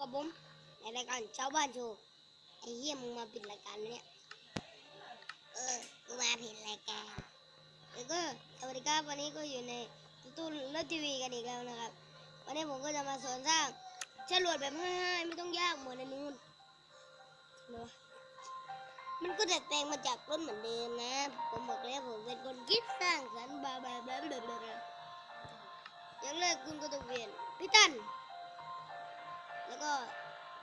กับผมในรายการชาวบ้านโชว์ไอ้เหี้ยมึงมาปิดรายการเนี่ย เออกูมาผิดรายการแล้วก็สวัสดีครับวันนี้ก็อยู่ในตู้รถทีวีกันอีกแล้วนะครับ วันนี้ผมก็จะมาสอนสร้างจรวดแบบง่ายๆไม่ต้องยากเหมือนในนู้นเนอะมันก็ดัดแปลงมาจากรถเหมือนเดิมนะ ผมบอกแล้วผมเป็นคนคิดสร้างสรรค์บาบาบาบาบาอย่างแรกคุณก็ต้องเปลี่ยนพี่ตัน แล้วก็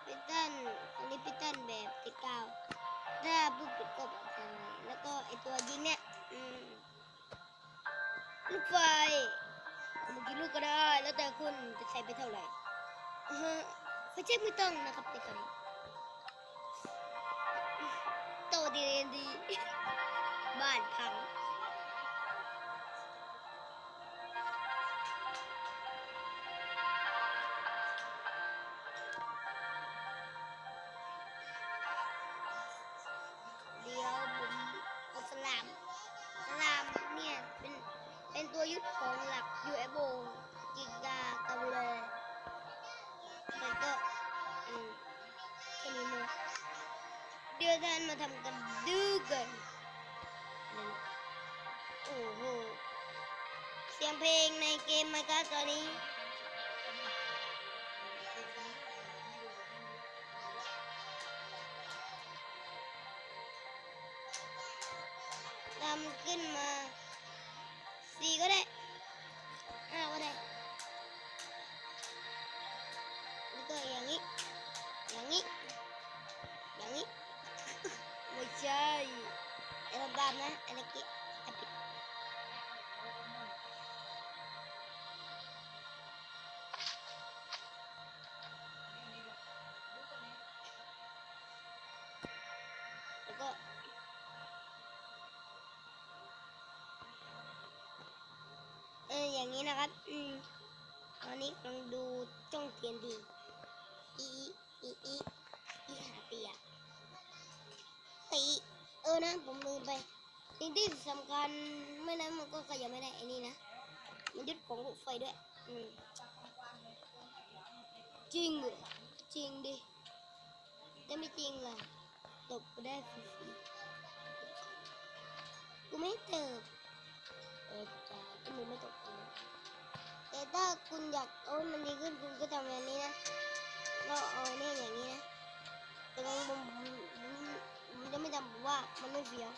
พิตันอันนี้พิตันแบบติดกาวถ้าผู้ปิดก็บอกทางไหนแล้วก็ไอตัวยิงเนี่ยลูกไฟเอามากี่ลูกก็ได้ แล้วแต่คุณจะใช้ไปเท่าไหร่ฮะไฟเช็คไม่ต้องนะครับในตอนนี้โตดีดี บ้านพัง เป็นตัวยึดของหลัก UFO กิกากาบูเลแล้วก็อืมแค่นี้มั้งเดี๋ยวท่านมาทำกันดูกันโอ้โหเสียงเพลงในเกมมาครับตอนนี้ทำขึ้นมา สี่ก็ได้ห้าก็ได้แล้วก็อย่างนี้ อย่างนี้ อย่างนี้ ไม่ใช่ไอ้ดำๆนะไอ้เล็ก อย่างนี้นะครับ อืมตอนนี้กำลังดูจ้องเทียนดีอีอีอีอีหาเตียตีเออนะผมลืมไปสิ่งที่สำคัญไม่นั้นมันก็ขยับไม่ได้ไอ้นี่นะ มันยึดของรถไฟด้วย อืมจริงเหรอจริงดิแต่ไม่จริงล่ะตกก็ได้ฟรีกูไม่เติบเออแต่ก็มือไม่ตก แต่ถ้าคุณอยากเอามันดีขึ้นคุณก็ทำแบบนี้นะเราเอาเนี่ยอย่างนี้นะแต่ผมผมผมผมจะไม่ทำผมว่ามันไม่เฟี้ยว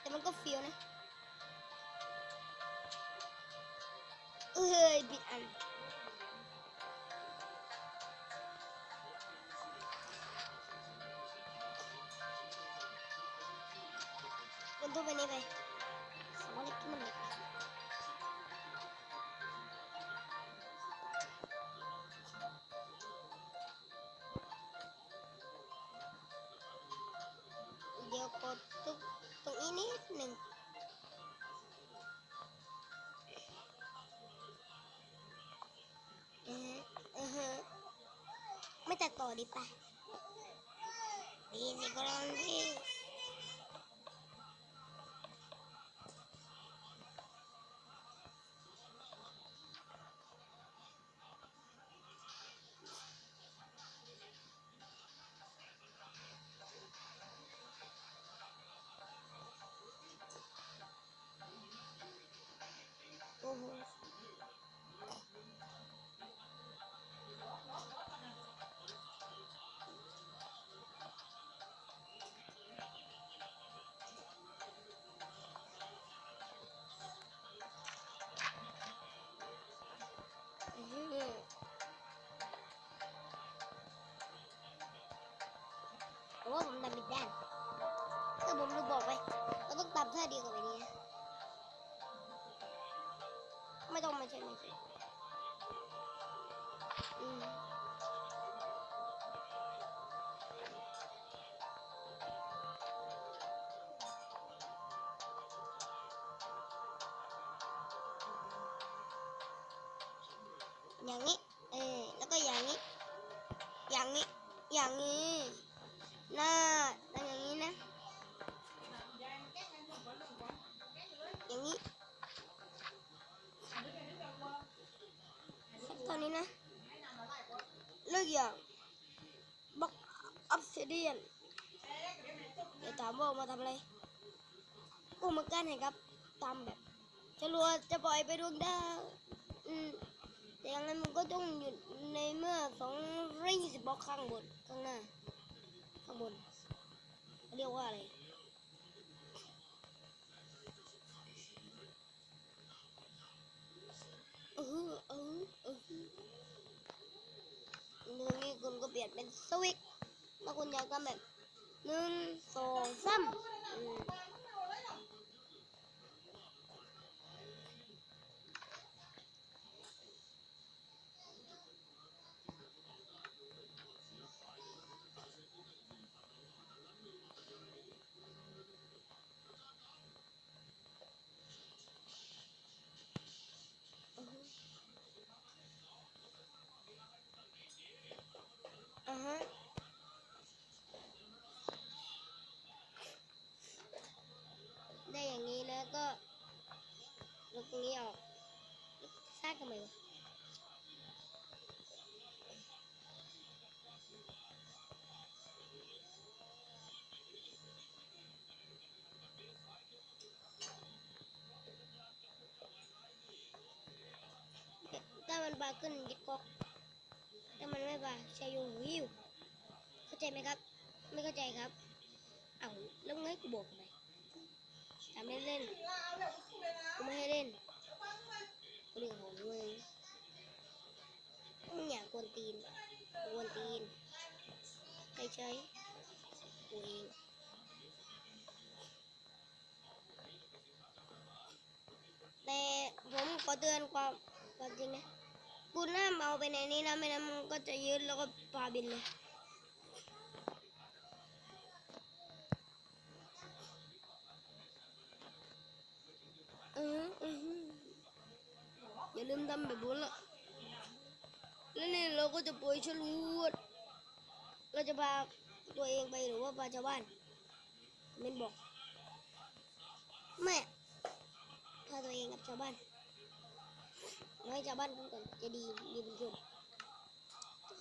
แต่มันก็เฟี้ยวนะเอ้ยผิดอันคนทั่วไปนี้ไป ดตรงตรงนี้นิดหนึ่งอือฮะอือฮไม่ตัดต่อดีป่ะดีสิกรอนที่ ไม่ต้องไม่ใช่ไม่ใช่อืมอย่างนี้ เออ แล้วก็อย่างนี้ อย่างนี้ อย่างนี้ หน้า อนนี้นะแล้วสักอย่างบล็อกออฟซิเดียนเดี๋ยวถามว่ามาทำอะไรกูมากันให้ครับทำแบบจรวจะปล่อยไปดวงดาวอืมแต่ยังไงมันก็ต้องอยู่ในเมื่อสองร้อยยี่สิบบล็อกข้างบนข้างหน้าข้างบนเรียกว่าอะไร เป็นสวิตช์ถ้าคุณอยากทำแบบหนึ่งสองสาม ตรงนี้ออกซากทำไมวะถ้ามันบาขึ้นยึดก๊อกถ้ามันไม่บาใช้ยูวิวเข้าใจไหมครับ ไม่เข้าใจครับเอาแล้วไงกูบอกทำไมทำเล่นเล่นๆกูไม่ให้เล่น กวนตีนใครใช้กูเองแต่ผมขอเตือนความความจริงนะคุณห้ามเอาไปในนี้นะไม่นั้นมันก็จะยืดแล้วก็พาบินเลยอืออืออย่าลืมทำแบบนู้นละ แล้วนี่เราก็จะปล่อยฉลวดเราจะพาตัวเองไปหรือว่าพาชาวบ้านเมนบอกแม่พาตัวเองกับชาวบ้านน้อยชาวบ้านพูดก่อนจะดีดีเป็นคน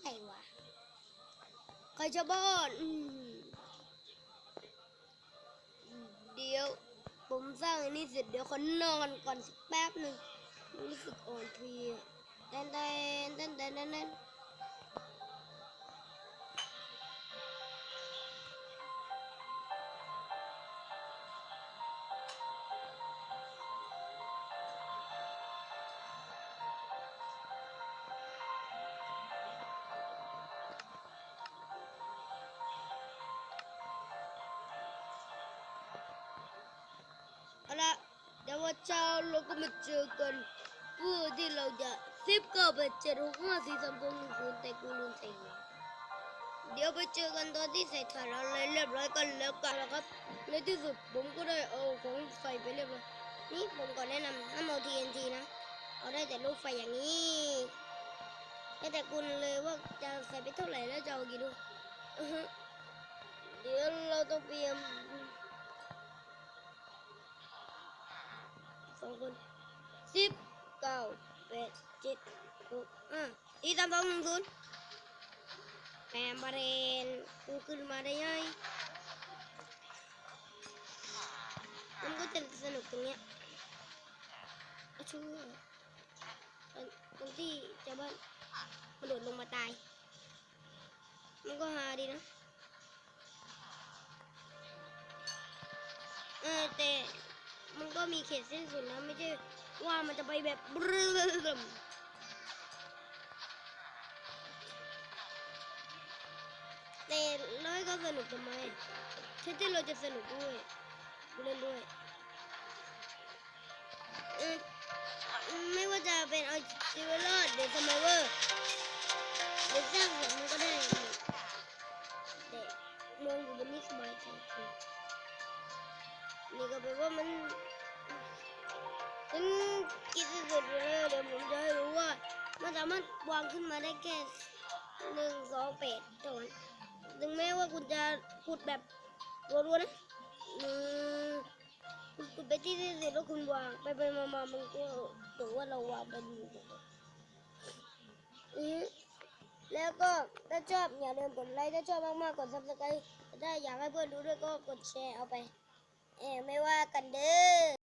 ใครวะใครชาวบ้านเดี๋ยวผมสร้างอันนี้เสร็จเดี๋ยวขอนอนก่อนสักแป๊บหนึ่งรู้สึกอ่อนเพลีย เต้นเต้นเต้นเต้นเต้นเต้ นเอาละเก้าเราก็มาเจอกันเพื่อที่เราจะซิปเก้าแปดเจ็ดหกห้าสี่สามสองหนึ่งศูนย์แต่กูลืมใส่หัวเดี๋ยวไปเจอกันตอนที่ใส่ถ่านอะไรเรียบร้อยกันแล้วกันนะครับ ในที่สุดผมก็ได้เอาของใส่ไปเรียบร้อยนี่ผมก่อนแนะนำห้ามเอา TNT นะเอาได้แต่ลูกไฟอย่างนี้แล้วแต่คุณเลยว่าจะใส่ไปเท่าไหร่แล้วจะเอากี่ลูกเดี๋ยวเราต้องเตรียมสองคนสิบเก้าแปด เจ็ดหกห้าสี่สามสองหนึ่งศูนย์แปมบาเรนกูขึ้นมาได้ไงมันก็จะสนุกตรงเนี้ยอาช่วตอนตอนที่ชาวบ้านมันโดดลงมาตาย มันก็ฮาดีนะ เออแต่มันก็มีเขตเส้นสุดนะ ไม่ใช่ว่ามันจะไปแบบบรึม แต่น้อยก็สนุกทำไมใช่ที่เราจะสนุกด้วยกูเล่นด้วยไม่ว่าจะเป็นเอาชีวิตรอดเดี๋ยวทำไมเวอร์เดี๋ยวสร้างสรรค์มันก็ได้แต่มองอยู่บนนี้สบายใจนี่ก็แปลว่ามันถึงกินที่สุดแล้วเดี๋ยวผมจะให้รู้ว่ามันสามารถวางขึ้นมาได้แค่หนึ่งสองแปดเท่านั้น ถึงแม้ว่าคุณจะขุดแบบรัวๆนะคุณขุดไปที่ที่สุดแล้วคุณวางไปไปมามามันก็ถือว่าเราวางไปอยู่อือแล้วก็ถ้าชอบอย่าลืมกดไลค์ถ้าชอบมากๆกดซับสไครต์ถ้าอยากให้เพื่อนดูด้วยก็กดแชร์เอาไปเออไม่ว่ากันเด้อ